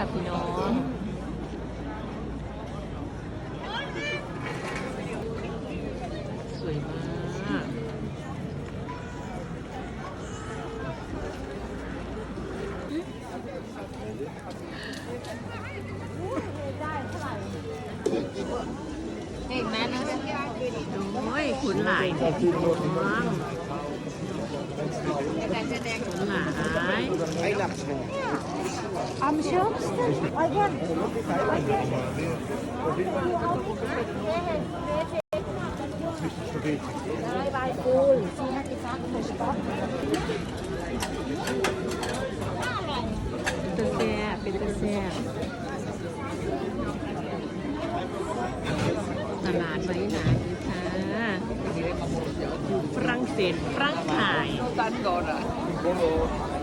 ค่ะพี่น้องสวยมากเห็นไหมนะโอ้ยขุนหลายน้องขุนหลาย Am schönsten, Eugen, Eugen. Nein, weil cool. Sie hat gesagt, verstanden. เป็นตะแซ่บเป็นตะแซ่บตลาดไว้หนาดีค่ะอยู่ฝรั่งเศสฝรั่งไทย Tanto ora.